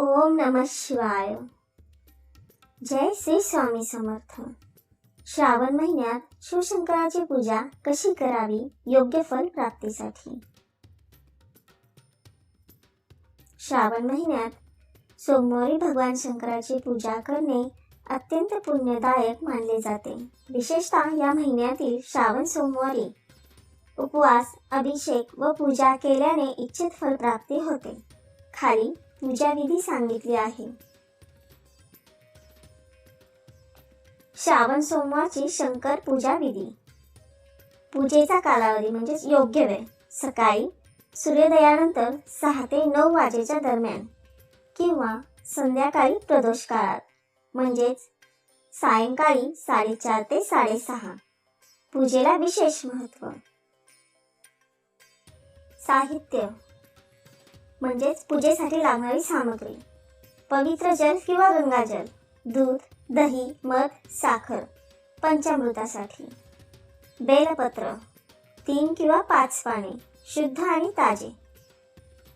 ओम नम शिवाय। जय श्री स्वामी समर्थ। श्रावण महिन्यात शिवशंकराची पूजा कशी करावी योग्य फल प्राप्तीसाठी? श्रावण महिन्यात सोमवारी भगवान शंकराची पूजा करणे अत्यंत पुण्यदायक मानले जाते. विशेषतः या महिन्यातील श्रावण सोमवारी. उपवास अभिषेक व पूजा केल्याने इच्छित फल प्राप्ती होते. खाली पूजाविधी सांगितली आहे. श्रावण सोमवारची शंकर पूजा विधी. पूजेचा कालावधी म्हणजे योग्य वेळ. सकाळी सूर्योदयानंतर सहा ते नऊ वाजेच्या दरम्यान किंवा संध्याकाळी प्रदोष काळात म्हणजेच सायंकाळी साडेचार ते साडेसहा. पूजेला विशेष महत्त्व साहित्य. म्हणजेच पूजेसाठी लागणारी सामग्री. पवित्र जल किंवा गंगाजल दूध दही मध साखर पंचामृतासाठी. बेलपत्र तीन किंवा पाच पाने शुद्ध आणि ताजे.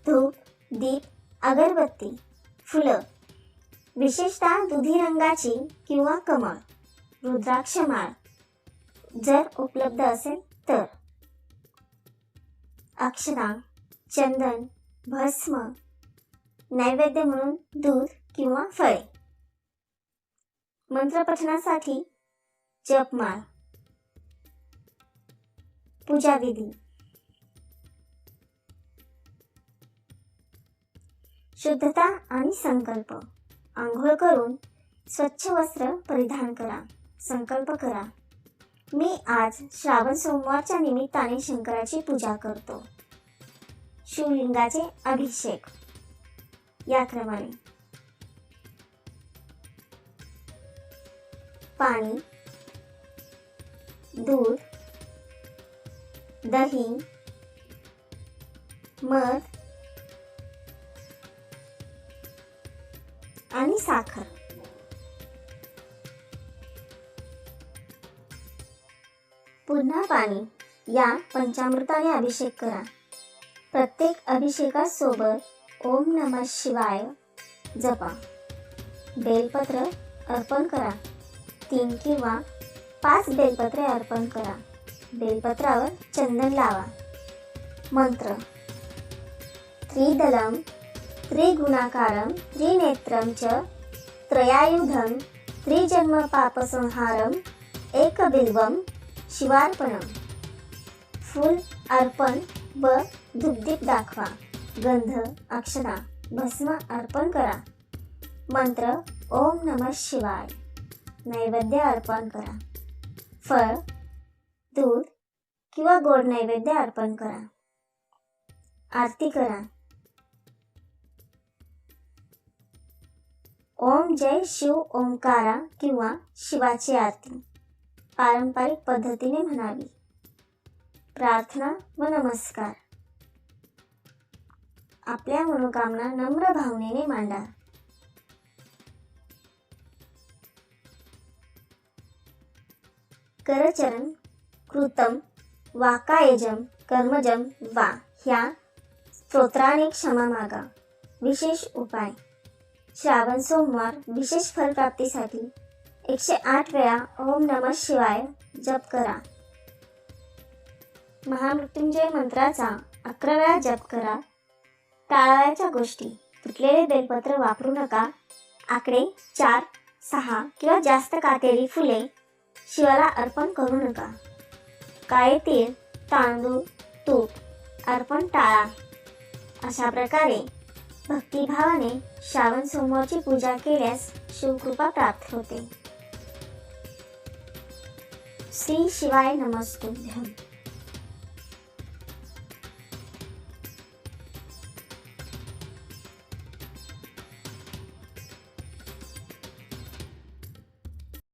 धूप दीप अगरबत्ती फुलं विशेषतः दुधी रंगाची किंवा कमळ रुद्राक्ष माळ जर उपलब्ध असेल तर. अक्षदा चंदन भस्म. नैवेद्य म्हणून दूध किंवा फळे. मंत्रपठणासाठी जपमाळ. पूजाविधी. शुद्धता आणि संकल्प. आंघोळ करून स्वच्छ वस्त्र परिधान करा. संकल्प करा. मी आज श्रावण सोमवारच्या निमित्ताने शंकराची पूजा करतो. शिवलिंगाचे अभिषेक. याप्रमाणे. पाणी दूध दही मध आणि साखर. पुन्हा पाणी. या पंचामृताने अभिषेक करा. प्रत्येक अभिषेकासोबत ओम नम शिवाय जपा. बेलपत्र अर्पण करा. तीन किंवा पाच बेलपत्रे अर्पण करा. बेलपत्रावर चंदन लावा. मंत्र. त्रिदलम त्रिगुणाकारम त्रिनेत्रं च त्रयायुधम त्रिजन्म पापसंहारम् एकबिल्वं शिवार्पणं. फुल अर्पण व धुपदीप दाखवा. गंध अक्षरा भस्म अर्पण करा. मंत्र ओम नम शिवाय. नैवेद्य अर्पण करा. फळ दूध किंवा गोड नैवेद्य अर्पण करा. आरती करा. ओम जय शिव ओंकारा किंवा शिवाची आरती. पारंपरिक पद्धतीने म्हणावी. प्रार्थना व नमस्कार. आपल्या मनोकामना नम्र भावनेने मांडा. करचरण कृतम वाकायजम कर्मजम वा ह्या स्तोत्राने क्षमा मागा. विशेष उपाय. श्रावण सोमवार विशेष फलप्राप्तीसाठी एकशे आठ वेळा ओम नम शिवाय जप करा. महामृत्युंजय मंत्राचा अकरा वेळा जप करा. टाळाव्याच्या गोष्टी. तुटलेले बेलपत्र वापरू नका. आकडे चार सहा किंवा जास्त कातेरी फुले शिवाला अर्पण करू नका. काळे तीळ तांदूळ तूप अर्पण टाळा. अशा प्रकारे भक्तिभावाने श्रावण सोमवारची पूजा केल्यास शिवकृपा प्राप्त होते. श्री शिवाय नमस्तुभ्यम.